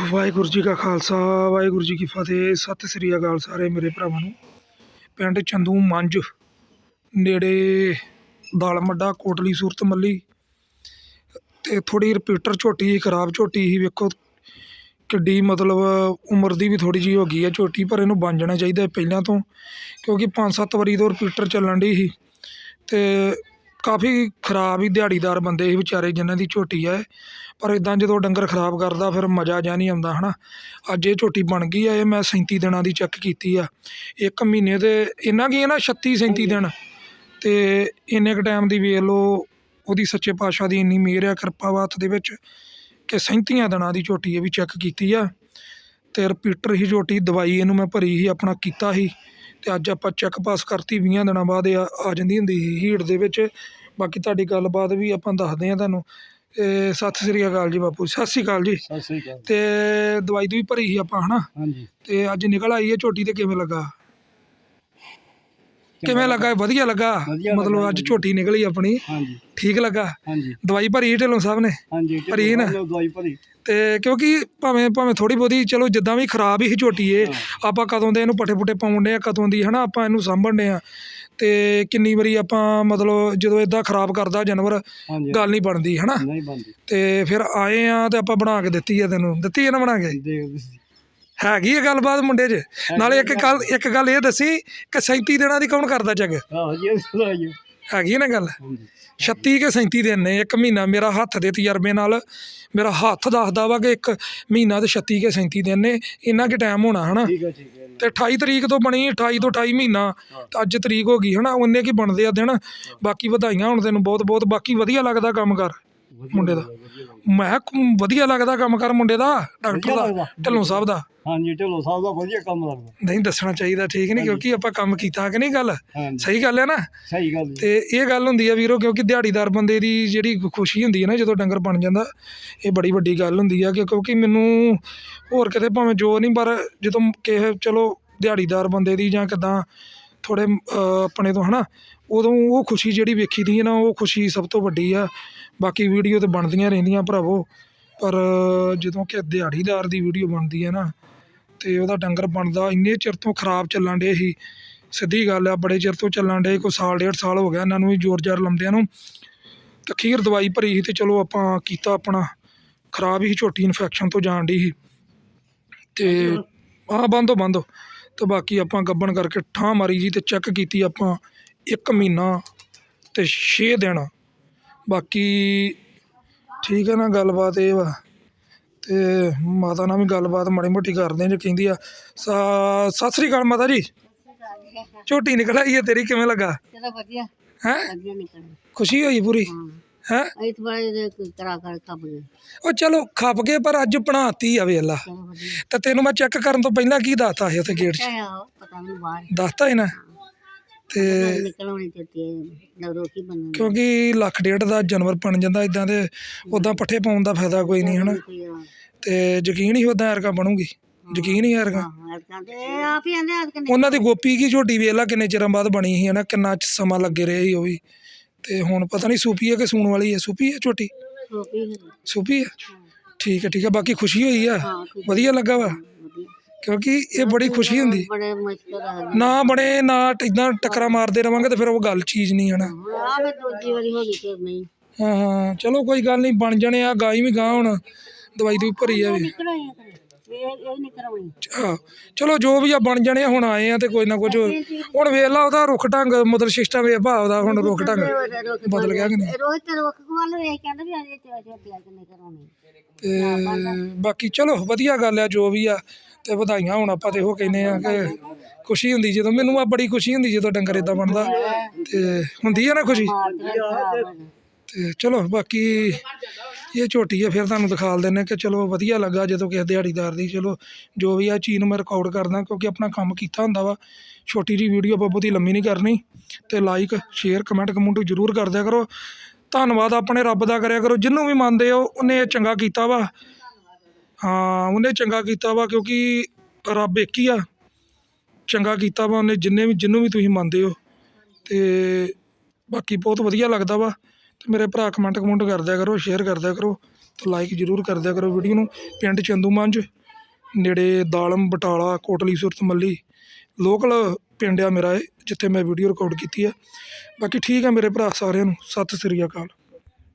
ਵਾਹਿਗੁਰੂ ਜੀ ਕਾ ਖਾਲਸਾ ਵਾਹਿਗੁਰੂ ਜੀ ਕੀ ਫਤਿਹ। ਸਤਿ ਸ੍ਰੀ ਅਕਾਲ ਸਾਰੇ ਮੇਰੇ ਭਰਾਵਾਂ ਨੂੰ। ਪਿੰਡ ਚੰਦੂ ਮੰਜ ਨੇੜੇ ਦਾਲ ਕੋਟਲੀ ਸੂਰਤ ਮੱਲੀ ਤੇ ਥੋੜੀ ਰਿਪੀਟਰ ਝੋਟੀ ਸੀ, ਖਰਾਬ ਝੋਟੀ ਸੀ ਵੇਖੋ। ਕਿੱਡੀ ਮਤਲਬ ਉਮਰ ਦੀ ਵੀ ਥੋੜੀ ਜੀ ਹੋ ਗਈ ਹੈ ਝੋਟੀ ਪਰ ਇਹਨੂੰ ਬਣ ਜਾਣਾ ਚਾਹੀਦਾ ਪਹਿਲਾਂ ਤੋਂ। ਕਿਉਂਕਿ 5-7 ਵਾਰੀ ਤੋਂ ਰਿਪੀਟਰ ਚੱਲਣ ਦੀ ਸੀ। ਤੇ ਕਾਫੀ ਖਰਾਬ ਹੀ ਦਿਹਾੜੀਦਾਰ ਬੰਦੇ ਸੀ ਵਿਚਾਰੇ ਜਿਨ੍ਹਾਂ ਦੀ ਝੋਟੀ ਹੈ। ਪਰ ਇੱਦਾਂ ਜਦੋਂ ਡੰਗਰ ਖਰਾਬ ਕਰਦਾ ਫਿਰ ਮਜ਼ਾ ਜਿਹਾ ਨਹੀਂ ਆਉਂਦਾ ਹੈ ਨਾ ਅੱਜ ਇਹ ਝੋਟੀ ਬਣ ਗਈ ਆ ਇਹ ਮੈਂ 37 ਦਿਨਾਂ ਦੀ ਚੈੱਕ ਕੀਤੀ ਆ। ਇੱਕ ਮਹੀਨੇ ਦੇ ਇੰਨਾ ਕੀ ਹੈ ਨਾ 36 37 ਦਿਨ। ਤੇ ਇੰਨੇ ਕ ਟਾਈਮ ਦੀ ਵੇਖ ਲਓ, ਉਹਦੀ ਸੱਚੇ ਪਾਤਸ਼ਾਹ ਦੀ ਇੰਨੀ ਮਿਹਰ ਆ, ਕਿਰਪਾ ਵਾ ਦੇ ਵਿੱਚ ਕਿ 37 ਦਿਨਾਂ ਦੀ ਝੋਟੀ ਇਹ ਵੀ ਚੈੱਕ ਕੀਤੀ ਆ। ਤੇ ਰਿਪੀਟਰ ਹੀ ਝੋਟੀ, ਦਵਾਈ ਇਹਨੂੰ ਮੈਂ ਭਰੀ ਸੀ, ਆਪਣਾ ਕੀਤਾ ਸੀ। ਤੇ ਅੱਜ ਆਪਾਂ ਚੈੱਕ ਪਾਸ ਕਰਤੀ 20 ਦਿਨਾਂ ਬਾਅਦ ਇਹ ਆ ਆ ਜਾਂਦੀ ਹੁੰਦੀ ਸੀ ਹੀਟ ਦੇ ਵਿੱਚ। ਬਾਕੀ ਤੁਹਾਡੀ ਗੱਲਬਾਤ ਵੀ ਆਪਾਂ ਦੱਸਦੇ ਆ ਤੁਹਾਨੂੰ। ਇਹ ਸਤਿ ਸ੍ਰੀ ਅਕਾਲ ਜੀ ਬਾਪੂ ਸਤਿ ਸ੍ਰੀ ਅਕਾਲ ਜੀ। ਸਤਿ ਸ੍ਰੀ ਅਕਾਲ। ਤੇ ਦਵਾਈ ਦੂਈ ਭਰੀ ਸੀ ਆਪਾਂ ਹਨਾ? ਹਾਂਜੀ। ਤੇ ਅੱਜ ਨਿਕਲ ਆਈ ਹੈ ਝੋਟੀ ਤੇ ਕਿਵੇਂ ਲੱਗਾ? ਕਿਵੇਂ ਲੱਗਾ? ਵਧੀਆ ਲੱਗਾ। ਮਤਲਬ ਅੱਜ। ਝੋਟੀ ਨਿਕਲੀ ਆਪਣੀ। ਹਾਂਜੀ। ਠੀਕ ਲੱਗਾ। ਹਾਂਜੀ। ਦਵਾਈ ਭਰੀ ਢਿੱਲੋਂ ਸਾਹਿਬ ਨੇ? ਹਾਂਜੀ ਭਰੀ ਨਾ? ਦਵਾਈ ਭਰੀ। ਤੇ ਕਿਉਂਕਿ ਭਾਵੇਂ ਭਾਵੇਂ ਥੋੜੀ ਬਹੁਤੀ ਚਲੋ ਜਿੱਦਾਂ ਵੀ ਖਰਾਬ ਹੀ ਝੋਟੀ ਏ ਆਪਾਂ ਕਦੋਂ ਦੇ ਇਹਨੂੰ ਪੱਠੇ ਪਾਉਣ ਡਏ ਆ ਕਦੋਂ ਦੀ ਹਨਾ ਆਪਾਂ ਇਹਨੂੰ ਸਾਂਭਣ ਡਏ ਆ। ਤੇ ਕਿੰਨੀ ਵਾਰੀ ਆਪਾਂ ਮਤਲਬ ਜਦੋਂ ਇਦਾਂ ਖਰਾਬ ਕਰਦਾ ਜਾਨਵਰ ਗੱਲ ਨਹੀਂ ਬਣਦੀ ਹਨਾ? ਨਹੀਂ ਬੰਦੀ ਤੇ ਫਿਰ ਆਏ ਆ ਤੇ ਆਪਾਂ ਬਣਾ ਕੇ ਦਿੱਤੀ ਆ ਤੈਨੂੰ। ਦਿੱਤੀ ਆ ਨਾ ਬਣਾ ਕੇ? ਦੇਖ ਹੈਗੀ ਇਹ ਗੱਲਬਾਤ ਮੁੰਡੇ 'ਚ। ਨਾਲੇ ਇੱਕ ਗੱਲ ਇੱਕ ਗੱਲ ਇਹ ਦੱਸੀ ਕਿ 37 ਦਿਨਾਂ ਦੀ ਕੌਣ ਕਰਦਾ ਚੱਗ ਆਹ ਜੀ ਜੀ। ਹੈਗੀ ਨਾ ਗੱਲ? ਹਾਂਜੀ। 36 ਕੇ 37 ਦਿਨ ਨੇ ਇੱਕ ਮਹੀਨਾ ਮੇਰਾ ਹੱਥ ਦੇ ਤਜਰਬੇ ਨਾਲ। ਮੇਰਾ ਹੱਥ ਦੱਸਦਾ ਵਾ ਕਿ ਇੱਕ ਮਹੀਨਾ ਤੇ 36 ਕੇ 37 ਦਿਨ ਨੇ ਇੰਨਾ ਕਿ ਟਾਈਮ ਹੋਣਾ ਹਨਾ? ਹੈ ਹੈ ਤੇ 28 ਤਰੀਕ ਤੋਂ ਬਣੀ 28 ਤੋਂ 28 ਮਹੀਨਾ। ਤੇ ਅੱਜ ਤਰੀਕ ਹੋ ਗਈ ਹਨਾ? ਉਹਨੇ ਕੀ ਬਣਦੇ ਆ ਦਿਨ? ਬਾਕੀ ਵਧਾਈਆਂ ਹੁਣ ਤੈਨੂੰ ਬਹੁਤ ਬਹੁਤ ਬਾਕੀ ਵਧੀਆ ਲੱਗਦਾ ਕੰਮ ਕਰ। ਮੁੰਡੇ ਦਾ। ਮੈਂ ਕਿਹਾ ਵਧੀਆ ਲੱਗਦਾ ਕੰਮ ਕਰ ਮੁੰਡੇ ਦਾ ਡਾਕਟਰ ਦਾ। ਢਿੱਲੋਂ ਸਾਹਿਬ ਦਾ। ਹਾਂਜੀ ਢਿੱਲੋਂ ਸਾਹਿਬ ਦਾ ਵਧੀਆ ਕੰਮ ਲੱਗਦਾ। ਨਹੀਂ ਦੱਸਣਾ ਚਾਹੀਦਾ ਠੀਕ ਨਹੀਂ ਕਿਉਂਕਿ ਆਪਾਂ ਕੰਮ ਕੀਤਾ ਕਿ ਨਹੀਂ ਗੱਲ? ਸਹੀ ਗੱਲ ਹੈ ਨਾ? ਸਹੀ ਗੱਲ ਤੇ ਇਹ ਗੱਲ ਹੁੰਦੀ ਆ ਵੀਰੋ ਕਿਉਂਕਿ ਦਿਹਾੜੀਦਾਰ ਬੰਦੇ ਦੀ ਜਿਹੜੀ ਖੁਸ਼ੀ ਹੁੰਦੀ ਹੈ ਨਾ ਜਦੋਂ ਡੰਗਰ ਬਣ ਜਾਂਦਾ ਇਹ ਬੜੀ ਵੱਡੀ ਗੱਲ ਹੁੰਦੀ ਆ ਕਿਉਂਕਿ ਮੈਨੂੰ ਹੋਰ ਕਿਤੇ ਭਾਵੇਂ ਜੋ ਨਹੀਂ ਪਰ ਜਦੋਂ ਕਿਸੇ ਚਲੋ ਦਿਹਾੜੀਦਾਰ ਬੰਦੇ ਦੀ ਜਾਂ ਕਿਦਾਂ ਥੋੜੇ ਆਪਣੇ ਤੋਂ ਹਨਾ ਉਦੋਂ ਉਹ ਖੁਸ਼ੀ ਜਿਹੜੀ ਵੇਖੀ ਦੀ ਹੈ ਨਾ ਉਹ ਖੁਸ਼ੀ ਸਭ ਤੋਂ ਵੱਡੀ ਆ। ਬਾਕੀ ਵੀਡੀਓ ਤੇ ਬਣਦੀਆਂ ਰਹਿੰਦੀਆਂ ਭਰਾਵੋ ਪਰ ਜਦੋਂ ਕਿ ਦਿਹਾੜੀਦਾਰ ਦੀ ਵੀਡੀਓ ਬਣਦੀ ਹੈ ਨਾ ਤੇ ਉਹਦਾ ਡੰਗਰ ਬਣਦਾ ਇੰਨੇ ਚਿਰ ਤੋਂ ਖਰਾਬ ਚੱਲਣ ਡੇ ਸੀ। ਸਿੱਧੀ ਗੱਲ ਆ ਬੜੇ ਚਿਰ ਤੋਂ ਚੱਲਣ ਡੇ ਕੋਈ ਸਾਲ ਡੇਢ ਸਾਲ ਹੋ ਗਿਆ ਇਹਨਾਂ ਨੂੰ ਵੀ ਜ਼ੋਰ ਜ਼ਾਰ ਲੰਮਦਿਆਂ ਨੂੰ। ਤੇ ਅਖੀਰ ਦਵਾਈ ਭਰੀ ਸੀ ਤੇ ਚਲੋ ਆਪਾਂ ਕੀਤਾ ਆਪਣਾ ਖਰਾਬ ਹੀ ਝੋਟੀ ਇਨਫੈਕਸ਼ਨ ਤੋਂ ਜਾਣ ਡਈ ਸੀ। ਤੇ ਆਹ ਬੰਦੋ ਬੰਦੋ। ਤੇ ਬਾਕੀ ਆਪਾਂ ਗੱਬਣ ਕਰਕੇ ਠਾਂ ਮਾਰੀ ਜੀ ਤੇ ਚੈੱਕ ਕੀਤੀ ਆਪਾਂ। ਇੱਕ ਮਹੀਨਾ ਤੇ 6 ਦਿਨ। ਬਾਕੀ ਠੀਕ ਹੈ ਨਾ ਗੱਲਬਾਤ ਇਹ ਵਾ। ਤੇ ਮਾਤਾ ਨਾਲ ਵੀ ਗੱਲਬਾਤ ਮਾੜੀ ਮੋਟੀ ਕਰਦੇ ਜੇ ਕਹਿੰਦੀ ਆ ਸਾ- ਸਤਿ ਸ੍ਰੀ ਅਕਾਲ ਮਾਤਾ ਜੀ। ਝੋਟੀ ਨਿਕਲ ਆਈ ਹੈ ਤੇਰੀ ਕਿਵੇਂ ਲੱਗਾ? ਚਲੋ ਵਧੀਆ। ਹੈ? ਵਧੀਆ ਖੁਸ਼ੀ ਹੋਈ ਪੂਰੀ? ਹਾਂ। ਹੈ? ਇਸ ਵਾਰ ਕਰਾ ਕਰ ਖੱਪ ਗਏ ਉਹ ਚਲੋ ਖੱਪ ਗਏ ਪਰ ਅੱਜ ਬਣਾਤੀ ਆ ਵੇ ਅੱਲਾ ਤੇ ਤੈਨੂੰ ਮੈਂ ਚੈੱਕ ਕਰਨ ਤੋਂ ਪਹਿਲਾਂ ਕੀ ਦੱਸਤਾ ਸੀ ਉੱਥੇ ਗੇਟ 'ਚ? ਪਤਾ ਨਹੀਂ ਬਾਹਰ ਦੱਸਤਾ ਸੀ ਨਾ। ਤੇ ਕਿਉਂਕਿ ਲੱਖ ਡੇਢ ਦਾ ਜਾਨਵਰ ਬਣ ਜਾਂਦਾ ਇਦਾਂ ਤੇ ਉਦਾਂ ਪੱਠੇ ਪਾਉਣ ਦਾ ਫਾਇਦਾ ਕੋਈ ਨਹੀਂ ਹਨਾ? ਤੇ ਯਕੀਨ ਹੀ ਉਦਾਂ ਐਰਕਾ ਬਣੂਗੀ? ਯਕੀਨ ਹੀ ਐਰਕਾ ਉਹਨਾਂ ਦੀ ਗੋਪੀ ਕੀ ਝੋਟੀ ਵੇਖ ਲਾ ਕਿੰਨੇ ਚਿਰਾਂ ਬਾਅਦ ਬਣੀ ਸੀ ਹਨਾ? ਕਿੰਨਾ ਚ ਸਮਾਂ ਲੱਗੇ ਰਹੇ ਸੀ ਉਹ ਵੀ। ਤੇ ਹੁਣ ਪਤਾ ਨਹੀਂ ਸੂਪੀ ਹੈ ਕਿ ਸੂਣ ਵਾਲੀ ਹੈ ਸੂਪੀ ਹੈ ਝੋਟੀ ਰੋਟੀ ਸੂਪੀ ਹੈ। ਠੀਕ ਹੈ ਠੀਕ ਹੈ ਬਾਕੀ ਖੁਸ਼ੀ ਹੋਈ ਆ? ਵਧੀਆ ਲੱਗਾ ਵਾ? ਕਿਉਂਕਿ ਇਹ ਬੜੀ ਖੁਸ਼ੀ ਹੁੰਦੀ। ਬੜੇ ਮੁਸ਼ਕਲ ਆ ਨਾ ਬਣੇ ਨਾ ਇਦਾਂ ਟੱਕਰਾਂ ਮਾਰਦੇ ਰਵਾਂਗੇ ਤੇ ਫਿਰ ਉਹ ਗੱਲ ਚੀਜ਼ ਨਹੀਂ ਹਨਾ। ਆ ਮੈਂ ਦੂਜੀ ਵਾਰੀ ਹੋ ਗਈ ਫਿਰ ਨਹੀਂ। ਹਾਂ ਹਾਂ ਚਲੋ ਕੋਈ ਗੱਲ ਨਹੀਂ ਬਣ ਜਾਣੇ ਆ ਗਾਈ ਵੀ ਗਾਂ ਹੁਣ ਦਵਾਈ ਦੂਈ ਭਰੀ ਆ ਵੀ। ਨਿਕਲਣੀ ਹੈ ਇਹ ਇਹ ਨਹੀਂ ਕਰਾਉਣੀ। ਆਹ, ਚਲੋ ਜੋ ਵੀ ਆ ਬਣ ਜਾਣੇ ਆ, ਹੁਣ ਆਏ ਆ ਤੇ ਕੋਈ ਨਾ ਕੁਝ ਹੁਣ ਵੇਖ ਲਾ ਉਹਦਾ ਰੁੱਖ ਢੰਗ ਮਤਲਬ ਸਿਸਟਮ ਵੇ ਭਾਵ ਦਾ ਹੁਣ ਰੁੱਖ ਢੰਗ ਬਦਲ ਗਿਆ ਕਿ ਨਹੀਂ? ਰੋਹਿਤ ਤੇ ਰੁੱਖ ਕੋਲ ਇਹ ਕਹਿੰਦਾ ਵੀ ਅਜੇ ਤੇ ਅਜੇ ਤੇ ਨਹੀਂ ਕਰਾਉਣੀ। ਤੇ ਬਾਕੀ ਚਲੋ ਵਧੀਆ ਗੱਲ ਆ ਜੋ ਵੀ ਆ ਅਤੇ ਵਧਾਈਆਂ ਹੁਣ ਆਪਾਂ ਤਾਂ ਇਹੋ ਕਹਿੰਦੇ ਹਾਂ ਕਿ ਖੁਸ਼ੀ ਹੁੰਦੀ ਜਦੋਂ, ਮੈਨੂੰ ਆ ਬੜੀ ਖੁਸ਼ੀ ਹੁੰਦੀ ਜਦੋਂ ਡੰਗਰ ਇਦਾਂ ਬਣਦਾ ਅਤੇ ਹੁੰਦੀ ਆ ਨਾ ਖੁਸ਼ੀ? ਤੇ ਚਲੋ ਬਾਕੀ ਇਹ ਝੋਟੀ ਆ, ਫਿਰ ਤੁਹਾਨੂੰ ਦਿਖਾਲ ਦਿੰਨੇ ਕਿ ਚਲੋ ਵਧੀਆ ਲੱਗਾ ਜਦੋਂ ਕਿਸੇ ਦਿਹਾੜੀਦਾਰ ਦੀ, ਚਲੋ ਜੋ ਵੀ ਆ ਚੀਜ਼ ਨੂੰ ਮੈਂ ਰਿਕਾਰਡ ਕਰਦਾ ਕਿਉਂਕਿ ਆਪਣਾ ਕੰਮ ਕੀਤਾ ਹੁੰਦਾ ਵਾ। ਛੋਟੀ ਜੀ ਵੀਡੀਓ ਆਪਾਂ ਬਹੁਤੀ ਲੰਮੀ ਨਹੀਂ ਕਰਨੀ ਤੇ ਲਾਈਕ ਸ਼ੇਅਰ ਕਮੈਂਟ ਕਮੈਂਟ ਜ਼ਰੂਰ ਕਰ ਦਿਆ ਕਰੋ। ਧੰਨਵਾਦ ਆਪਣੇ ਰੱਬ ਦਾ ਕਰਿਆ ਕਰੋ ਜਿਹਨੂੰ ਵੀ ਮੰਨਦੇ ਹੋ, ਉਹਨੇ ਇਹ ਚੰਗਾ ਕੀਤਾ ਵਾ। ਹਾਂ, ਉਹਨੇ ਚੰਗਾ ਕੀਤਾ ਵਾ ਕਿਉਂਕਿ ਰੱਬ ਇੱਕ ਹੀ ਆ। ਚੰਗਾ ਕੀਤਾ ਵਾ ਉਹਨੇ ਜਿੰਨੇ ਵੀ ਜਿਹਨੂੰ ਵੀ ਤੁਸੀਂ ਮੰਨਦੇ ਹੋ। ਅਤੇ ਬਾਕੀ ਬਹੁਤ ਵਧੀਆ ਲੱਗਦਾ ਵਾ। ਅਤੇ ਮੇਰੇ ਭਰਾ ਕਮੈਂਟ ਕਮੁੰਟ ਕਰ ਦਿਆ ਕਰੋ ਸ਼ੇਅਰ ਕਰ ਦਿਆ ਕਰੋ ਅਤੇ ਲਾਈਕ ਜ਼ਰੂਰ ਕਰ ਦਿਆ ਕਰੋ ਵੀਡੀਓ ਨੂੰ। ਪਿੰਡ ਚੰਦੂਮਝ ਨੇੜੇ ਦਾਲਮ, ਬਟਾਲਾ, ਕੋਟਲੀ ਸੁਰਤ ਮੱਲੀ ਲੋਕਲ ਪਿੰਡ ਆ ਮੇਰਾ ਇਹ, ਜਿੱਥੇ ਮੈਂ ਵੀਡੀਓ ਰਿਕਾਰਡ ਕੀਤੀ ਆ। ਬਾਕੀ ਠੀਕ ਆ ਮੇਰੇ ਭਰਾ ਸਾਰਿਆਂ ਨੂੰ। ਸਤਿ ਸ੍ਰੀ ਅਕਾਲ।